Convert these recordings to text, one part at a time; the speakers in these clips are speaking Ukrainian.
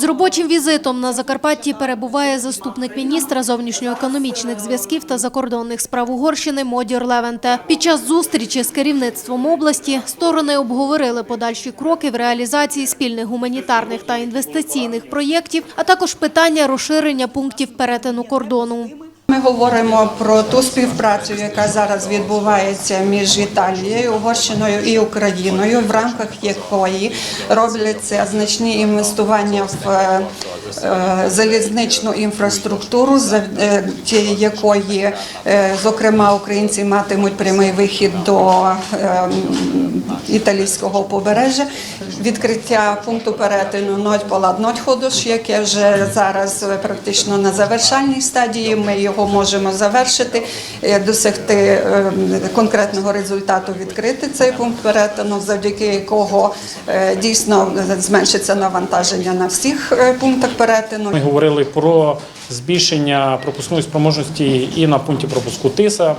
З робочим візитом на Закарпатті перебуває заступник міністра зовнішньоекономічних зв'язків та закордонних справ Угорщини Модір Левенте. Під час зустрічі з керівництвом області сторони обговорили подальші кроки в реалізації спільних гуманітарних та інвестиційних проєктів, а також питання розширення пунктів перетину кордону. Ми говоримо про ту співпрацю, яка зараз відбувається між Італією, Угорщиною і Україною, в рамках якої робляться значні інвестування в е, е, залізничну інфраструктуру, завдяки якої, е, зокрема, українці матимуть прямий вихід до італійського побережжя. Відкриття пункту перетину Ноть Палат яке вже зараз практично на завершальній стадії. Ми його можемо завершити, е, досягти е, конкретного результату, відкрити цей пункт перетину, завдяки якого е, дійсно зменшиться навантаження на всіх пунктах перетину. Ми говорили про збільшення пропускної спроможності і на пункті пропуску Тиса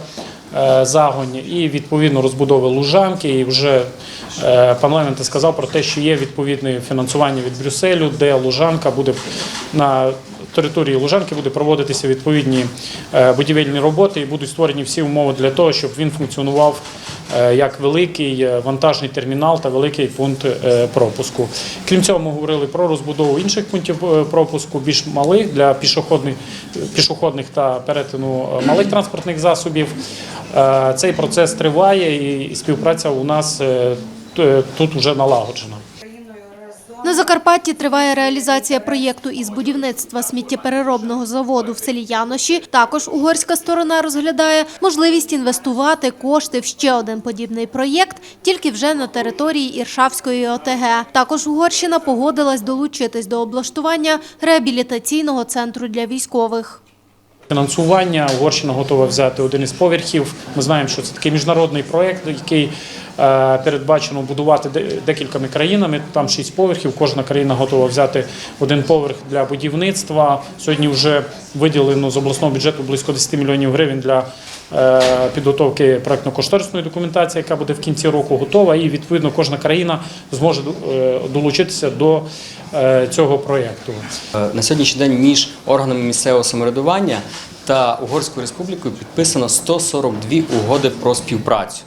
Загонь, і відповідно розбудови Лужанки. І вже пан сказав про те, що є відповідне фінансування від Брюсселю, де Лужанка буде на території Лужанки буде проводитися відповідні е, будівельні роботи і будуть створені всі умови для того, щоб він функціонував е, як великий е, вантажний термінал та великий пункт пропуску. Крім цього, ми говорили про розбудову інших пунктів пропуску, більш малих для пішохідних, пішохідних та перетину малих транспортних засобів. Цей процес триває і співпраця у нас тут вже налагоджена. На Закарпатті триває реалізація проєкту із будівництва сміттєпереробного заводу в селі Яноші. Також угорська сторона розглядає можливість інвестувати кошти в ще один подібний проєкт, тільки вже на території Іршавської ОТГ. Також Угорщина погодилась долучитись до облаштування реабілітаційного центру для військових. Фінансування Угорщина готова взяти один із поверхів. Ми знаємо, що це такий міжнародний проєкт, який е, передбачено будувати декількома країнами. Там шість поверхів. Кожна країна готова взяти один поверх для будівництва. Сьогодні вже виділено з обласного бюджету близько 10 мільйонів гривень для підготовки проектно-кошторисної документації, яка буде в кінці року готова. І відповідно кожна країна зможе е, долучитися до е, цього проєкту. Е, На сьогоднішній день між органами місцевого самоврядування та Угорською республікою підписано 142 угоди про співпрацю.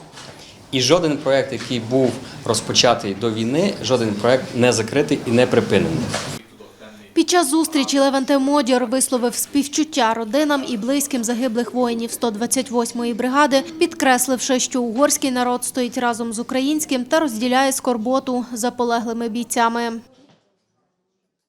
І жоден проект, який був розпочатий до війни, жоден проект не закритий і не припинений. Під час зустрічі Левенте Модьор висловив співчуття родинам і близьким загиблих воїнів 128-ї бригади, підкресливши, що угорський народ стоїть разом з українським та розділяє скорботу за полеглими бійцями.